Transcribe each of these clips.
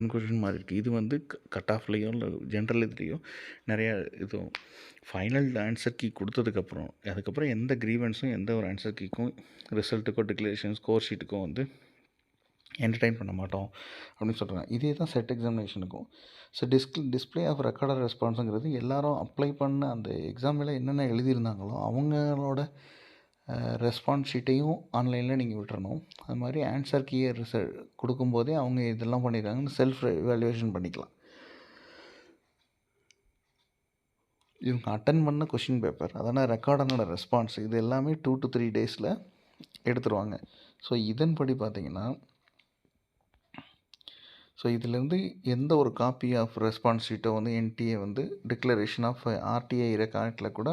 Question மாதிரி இருக்குது இது வந்து கட் ஆஃப்லேயோ இல்லை ஜென்ரல் இதுலேயோ நிறையா இதுவும் ஃபைனல் ஆன்சர் கீ கொடுத்ததுக்கப்புறம் அதுக்கப்புறம் எந்த க்ரீவன்ஸும் எந்த ஒரு ஆன்சர் கீக்கும் ரிசல்ட்டுக்கோ டிக்ளரேஷன் ஸ்கோர் ஷீட்டுக்கோ வந்து என்டர்டைன் பண்ண மாட்டோம் அப்படின்னு சொல்கிறாங்க இதே தான் SET எக்ஸாமினேஷனுக்கும் so disk display of recorder ரெஸ்பான்ஸுங்கிறது எல்லாரும் அப்ளை பண்ண அந்த எக்ஸாமில் என்னென்ன எழுதியிருந்தாங்களோ அவங்களோட ரெஸ்பான்ஸ் ஷீட்டையும் ஆன்லைனில் நீங்கள் விட்டுறணும். அது மாதிரி ஆன்சர் கீயை ரிசல் கொடுக்கும்போதே அவங்க இதெல்லாம் பண்ணியிருக்காங்கன்னு செல்ஃப் வேல்யூவேஷன் பண்ணிக்கலாம். இவங்க அட்டன் பண்ண கொஷின் பேப்பர் அதனால் ரெக்கார்டனோட ரெஸ்பான்ஸ் இது எல்லாமே டூ டு த்ரீ டேஸில் எடுத்துருவாங்க. ஸோ இதன்படி பார்த்தீங்கன்னா ஸோ இதிலேருந்து எந்த ஒரு காப்பி ஆஃப் ரெஸ்பான்ஸ் ஷீட்டோ வந்து என்டிஏ வந்து டிக்ளரேஷன் ஆஃப் ஆர்டிஐ ரெக்கார்டில் கூட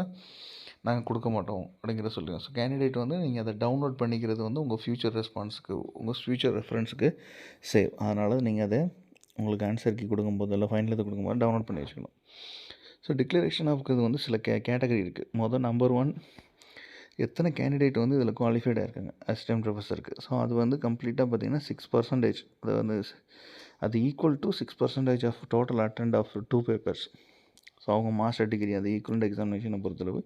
நாங்கள் கொடுக்க மாட்டோம் அப்படிங்கிற சொல்லுங்கள் ஸோ கேண்டிடேட் வந்து நீங்கள் அதை டவுன்லோட் பண்ணிக்கிறது வந்து உங்கள் ஃப்யூச்சர் ரெஸ்பான்ஸுக்கு உங்கள் ஃப்யூச்சர் ரெஃபரன்ஸுக்கு சேவ் அதனால் நீங்கள் அதை உங்களுக்கு ஆன்சருக்கு கொடுக்கும்போது இல்லை ஃபைனல் இது கொடுக்கும்போது டவுன்லோட் பண்ணி வச்சுக்கணும். ஸோ டிக்ளரேஷன் ஆஃப்க்கு வந்து சில கே கேட்டகரி இருக்குது மொதல் நம்பர் ஒன் எத்தனை கேண்டிடேட் வந்து இதில் குவாலிஃபைடாக இருக்காங்க? அசிஸ்டன்ட் ப்ரொஃபஸருக்கு ஸோ அது வந்து கம்ப்ளீட்டாக பார்த்தீங்கன்னா சிக்ஸ் பர்சன்டேஜ் அது வந்து அது equal to six percentage of total attend of two papers so அவங்க மாஸ்டர் டிகிரி அது ஈக்குவலண்ட் எக்ஸாமினேஷனை பொறுத்தளவு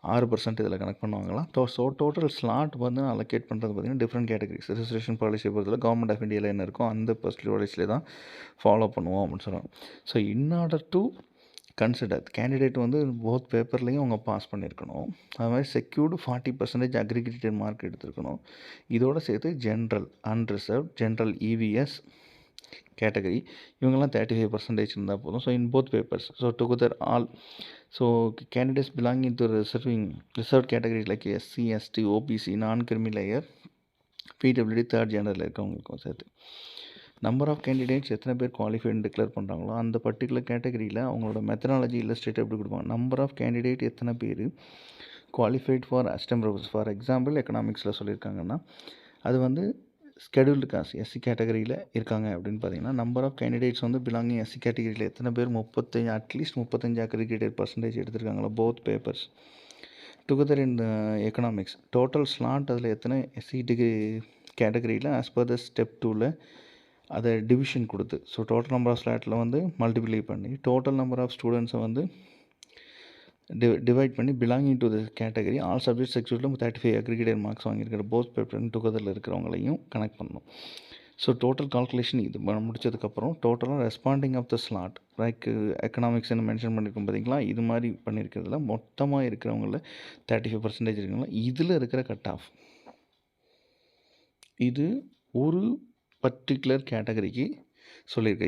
ஆறு பர்சன்ட் இதில் கனெக்ட் பண்ணுவாங்களாம். டோ ஸோ டோட்டல் ஸ்லாட் வந்து அலோகேட் பண்ணுறது பார்த்திங்கன்னா டிஃப்ரெண்ட் கேட்டகரிஸ் ரிஜிஸ்ட்ரேஷன் பாலிசியை பொறுத்தவரை கவர்மெண்ட் ஆஃப் இந்தியாவில் என்ன இருக்கோ அந்த பர்சன்டேஜ்லேயே தான் ஃபாலோ பண்ணுவோம் அப்படின்னு சொல்லுவாங்க so in order to consider candidate வந்து போத் பேப்பர்லேயும் அவங்க பாஸ் பண்ணியிருக்கணும் அது மாதிரி secured forty percentage aggregated mark எடுத்திருக்கணும். இதோடு சேர்த்து ஜென்ரல் அன்ரிசர்வ் ஜென்ரல் இவிஎஸ் கேட்டகரி இவங்கெல்லாம் தேர்ட்டி ஃபைவ் பர்சன்டேஜ் இருந்தால் போதும் so in both papers so together all so candidates belonging to reserving reserve category like SC ST OBC non creamy layer PWD third ஜெண்டரில் இருக்கவங்களுக்கும் சேர்த்து. Number of candidates எத்தனை பேர் குவாலிஃபைடுன்னு declare பண்ணுறாங்களோ அந்த particular கேட்டகரியில் அவங்களோட மெத்தனாலஜி இல்லஸ்ட்ரேட் எப்படி கொடுப்பாங்க? நம்பர் ஆஃப் கேண்டிடேட் எத்தனை பேர் குவாலிஃபைட் ஃபார் அஸ்டம் ஃபார் எக்ஸாம்பிள் எக்கனாமிக்ஸில் சொல்லியிருக்காங்கன்னா அது வந்து ஸ்கெடியூல்டு காஸ்ட் எஸ்சி கேட்டகரியில் இருக்காங்க அப்படின்னு பார்த்தீங்கன்னா நம்பர் ஆஃப் கேண்டிடேட்ஸ் வந்து பிலாங்கிங் எஸ்சி கேட்டகரியில் எத்தனை பேர்? முப்பத்தஞ்சு அட்லீஸ்ட் முப்பத்தஞ்சு aggregated percentage எடுத்திருக்காங்களா? Both papers together in economics total slot அதில் எத்தனை எஸ்சி டிகிரி கேட்டகரியில் ஆஸ் பர் த ஸ்டெப் டூவில் அதை டிவிஷன் கொடுத்து. ஸோ டோட்டல் நம்பர் ஆஃப் ஸ்லாட்டில் வந்து மல்டிப்ளை பண்ணி டோட்டல் நம்பர் ஆஃப் ஸ்டூடெண்ட்ஸை வந்து டி டிவைட் பண்ணி belonging to the category all subject செக்ஷனில் தேர்ட்டி ஃபைவ் அக்ரிகேட்டட் மார்க்ஸ் வாங்கியிருக்கிற போத் பேப்பர் டுகெதரில் இருக்கிறவங்களையும் கனெக்ட் பண்ணணும் ஸோ டோட்டல் கால்குலேஷன் இது. முடிச்சதுக்கப்புறம் டோட்டலாக responding of the slot like எக்கனாமிக்ஸ்னு mention பண்ணியிருக்கோம் பார்த்தீங்களா இது மாதிரி பண்ணியிருக்கிறதுல மொத்தமாக இருக்கிறவங்கள தேர்ட்டி ஃபைவ் பர்சன்டேஜ் இருக்குங்களா இதில் இருக்கிற கட் ஆஃப் இது ஒரு பர்டிகுலர் கேட்டகரிக்கு சொல்லியிருக்கேன்.